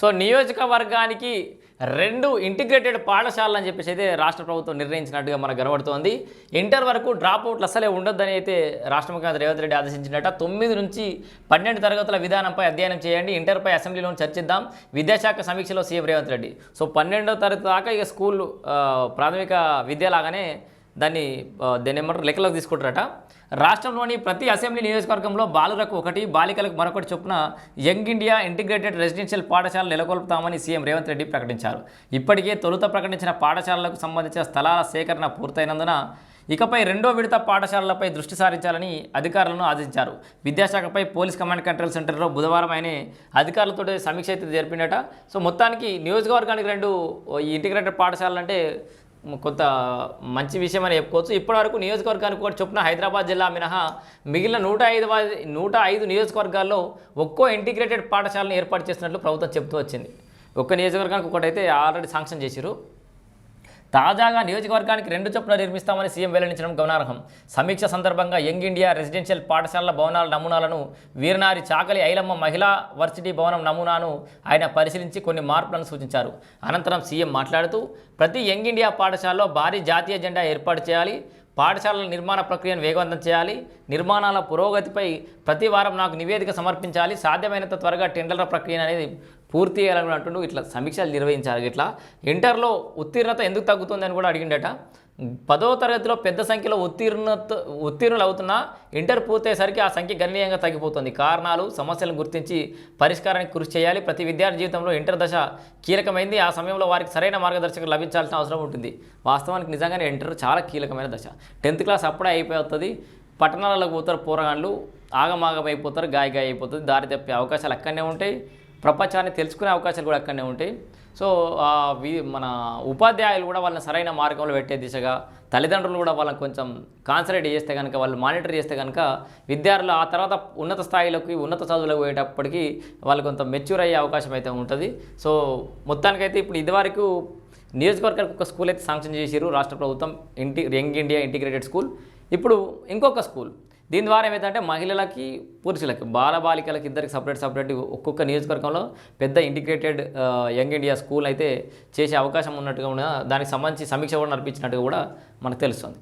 So నియోజకవర్గానికి రెండు integrated పాఠశాలలు అని చెప్పేసి అయితే రాష్ట్ర ప్రభుత్వం నిర్ణయించినట్టుగా మనకు కనబడుతోంది. ఇంటర్ వరకు డ్రాప్ అవుట్లు అసలే ఉండొద్దని అయితే రాష్ట్ర ముఖ్యమంత్రి రేవంత్ రెడ్డి ఆదేశించినట్ట తొమ్మిది నుంచి పన్నెండు తరగతుల విధానంపై అధ్యయనం చేయండి. ఇంటర్పై అసెంబ్లీలో చర్చిద్దాం. విద్యాశాఖ సమీక్షలో సీఎం రేవంత్ రెడ్డి. సో పన్నెండో తరగతి దాకా ఇక స్కూల్ ప్రాథమిక విద్య లాగానే దాన్ని దాన్ని ఏమంటారు లెక్కలోకి తీసుకుంటారట. రాష్ట్రంలోని ప్రతి అసెంబ్లీ నియోజకవర్గంలో బాలురకు ఒకటి బాలికలకు మరొకటి చొప్పున యంగ్ ఇండియా ఇంటిగ్రేటెడ్ రెసిడెన్షియల్ పాఠశాల నెలకొల్పుతామని సీఎం రేవంత్ రెడ్డి ప్రకటించారు. ఇప్పటికే తొలుత ప్రకటించిన పాఠశాలలకు సంబంధించిన స్థలాల సేకరణ పూర్తయినందున ఇకపై రెండో విడత పాఠశాలలపై దృష్టి సారించాలని అధికారులను ఆదేశించారు. విద్యాశాఖపై పోలీస్ కమాండ్ కంట్రోల్ సెంటర్లో బుధవారం ఆయన అధికారులతో సమీక్ష అయితే జరిపినట. సో మొత్తానికి నియోజకవర్గానికి రెండు ఈ ఇంటిగ్రేటెడ్ పాఠశాలలు అంటే కొంత మంచి విషయం అని చెప్పుకోవచ్చు. ఇప్పటివరకు నియోజకవర్గానికి కూడా చొప్పున హైదరాబాద్ జిల్లా మినహా మిగిలిన నూట ఐదు నూట ఐదు నియోజకవర్గాల్లో ఒక్కో ఇంటిగ్రేటెడ్ పాఠశాలను ఏర్పాటు చేసినట్లు ప్రభుత్వం చెబుతూ వచ్చింది. ఒక్క నియోజకవర్గానికి ఒకటైతే ఆల్రెడీ శాంక్షన్ చేసిరు తాజాగా నియోజకవర్గానికి రెండు చొప్పున నిర్మిస్తామని సీఎం వెల్లడించడం గమనార్హం. సమీక్ష సందర్భంగా యంగ్ ఇండియా రెసిడెన్షియల్ పాఠశాలల భవనాల నమూనాలను వీరనారి చాకలి ఐలమ్మ మహిళా వర్సిటీ భవనం నమూనాను ఆయన పరిశీలించి కొన్ని మార్పులను సూచించారు. అనంతరం సీఎం మాట్లాడుతూ ప్రతి యంగ్ ఇండియా పాఠశాలలో భారీ జాతీయ జెండా ఏర్పాటు చేయాలి. పాఠశాలల నిర్మాణ ప్రక్రియను వేగవంతం చేయాలి. నిర్మాణాల పురోగతిపై ప్రతి వారం నాకు నివేదిక సమర్పించాలి. సాధ్యమైనంత త్వరగా టెండర్ల ప్రక్రియ అనేది పూర్తి చేయాలని అంటుండు. ఇట్లా సమీక్షలు నిర్వహించాలి. ఇట్లా ఇంటర్లో ఉత్తీర్ణత ఎందుకు తగ్గుతుందని కూడా అడిగిండట. పదో తరగతిలో పెద్ద సంఖ్యలో ఉత్తీర్ణత ఉత్తీర్ణులు అవుతున్నా ఇంటర్ పూర్తయ్యేసరికి ఆ సంఖ్య గణనీయంగా తగ్గిపోతుంది. కారణాలు సమస్యలను గుర్తించి పరిష్కారానికి కృషి చేయాలి. ప్రతి విద్యార్థి జీవితంలో ఇంటర్ దశ కీలకమైంది. ఆ సమయంలో వారికి సరైన మార్గదర్శకం లభించాల్సిన అవసరం ఉంటుంది. వాస్తవానికి నిజంగానే ఇంటర్ చాలా కీలకమైన దశ. టెన్త్ క్లాస్ అప్పుడే అయిపోతుంది. పట్టణాలకు పోతారు పోరగాళ్ళు ఆగమాగమైపోతారు. అయిపోతారు గాయ గాయ అయిపోతుంది దారి తప్పే అవకాశాలు అక్కడనే ఉంటాయి. ప్రపంచాన్ని తెలుసుకునే అవకాశాలు కూడా అక్కడనే ఉంటాయి. సో మన ఉపాధ్యాయులు కూడా వాళ్ళని సరైన మార్గంలో పెట్టే దిశగా తల్లిదండ్రులు కూడా వాళ్ళని కొంచెం కాన్సన్ట్రేట్ చేస్తే కనుక వాళ్ళు మానిటర్ చేస్తే కనుక విద్యార్థులు ఆ తర్వాత ఉన్నత స్థాయిలోకి ఉన్నత చదువులకు పోయేటప్పటికి వాళ్ళు కొంత మెచ్యూర్ అయ్యే అవకాశం అయితే ఉంటుంది. సో మొత్తానికైతే ఇప్పుడు ఇదివరకు నియోజకవర్గానికి ఒక స్కూల్ అయితే శాంక్షన్ చేసిరు రాష్ట్ర ప్రభుత్వం ఇంటి యంగ్ ఇండియా ఇంటిగ్రేటెడ్ స్కూల్ ఇప్పుడు ఇంకొక స్కూల్ దీని ద్వారా ఏమైందంటే మహిళలకి పురుషులకి బాలబాలికలకి ఇద్దరికి సపరేట్ సపరేట్ ఒక్కొక్క నియోజకవర్గంలో పెద్ద ఇంటిగ్రేటెడ్ యంగ్ ఇండియా స్కూల్ అయితే చేసే అవకాశం ఉన్నట్టుగా ఉన్న దానికి సంబంధించి సమీక్ష కూడా నడిపించినట్టుగా కూడా మనకు తెలుస్తుంది.